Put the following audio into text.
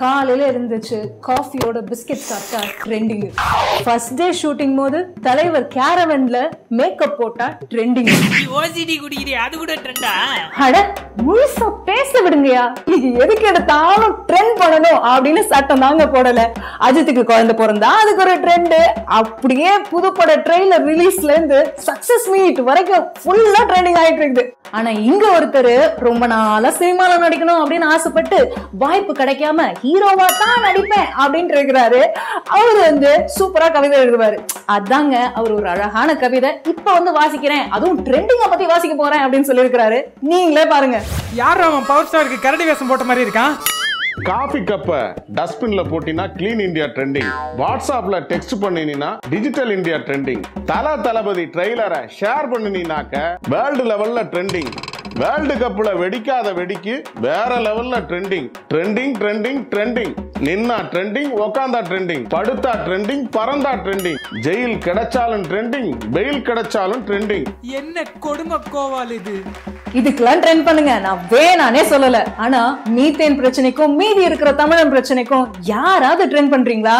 காலையில இருந்துச்சு காஃபியோட பிஸ்கெட் சாப்பிட்டா ட்ரெண்டிங் ஃபர்ஸ்ட் டே ஷூட்டிங் போது தலைவர் கேரவன்ல மேக்கப் போட்டா ட்ரெண்டிங் ஓசிடி குடிக்கிறீ அது கூட ட்ரெண்டா அட முழுசா பேச விடுங்கயா இது எதுக்கு எடுத்தாலும் ட்ரெண்ட் பண்ணணும் அப்படின்னு சட்டம் தாங்க போடல. அஜித்துக்கு குழந்தை பிறந்தா அதுக்கு ஒரு ட்ரெண்ட் அப்படியே புதுப்பட ட்ரெய்லர் ரிலீஸ்ல இருந்து சக்சஸ் மீட் வரைக்கும் ஃபுல்லா ட்ரெண்டிங் ஆயிட்டு இருக்குது. ஆனா இங்க ஒருத்தர் ரொம்ப நாளா சினிமால நடிக்கணும் அப்படின்னு ஆசைப்பட்டு வாய்ப்பு கிடைக்காம ஹீரோவா தான் நடிப்பேன் அப்படின்ட்டு இருக்கிறாரு. அவர் வந்து சூப்பரா கவிதை எழுதுவாரு. அதாங்க அவர் ஒரு அழகான கவிதை. இப்ப வந்து வாசிக்கிறேன். அதுவும் ட்ரெண்டிங்க பத்தி வாசிக்க போறேன் அப்படின்னு சொல்லியிருக்கிறாரு. நீங்களே பாருங்க. யார் அவன் பவர் ஸ்டாருக்கு கரடி வேஷம் போட்ட மாதிரி இருக்கான்? காஃபி கப்ப டஸ்ட்பின்ல போட்டினா கிளீன் இந்தியா ட்ரெண்டிங் வாட்ஸ்அப்ல டெக்ஸ்ட் பண்ணினா digital India trending Thala Thalapathy ட்ரெய்லரை ஷேர் பண்ணினாக்க வேர்ல்டு லெவல்ல ட்ரெண்டிங் வேர்ல்டு கப்ல வெடிக்காத வெடிக்கு வேற லெவல்ல ட்ரெண்டிங் ட்ரெண்டிங் ட்ரெண்டிங் ட்ரெண்டிங் நின்னா ட்ரெண்டிங் உக்காந்தா ட்ரெண்டிங் படுத்தா ட்ரெண்டிங் பறந்தா ட்ரெண்டிங் ஜெயில் கிடைச்சாலும் ட்ரெண்டிங் பெயில் கிடைச்சாலும் ட்ரெண்டிங் என்ன கொடுமை கோவால் இது? இதுக்கெல்லாம் ட்ரெண்ட் பண்ணுங்க. நான் வேணானே சொல்லல. ஆனா மீத்தேன் பிரச்சனைக்கும் மீதி இருக்கிற தமிழன் பிரச்சனைக்கும் யாராவது ட்ரெண்ட் பண்றீங்களா?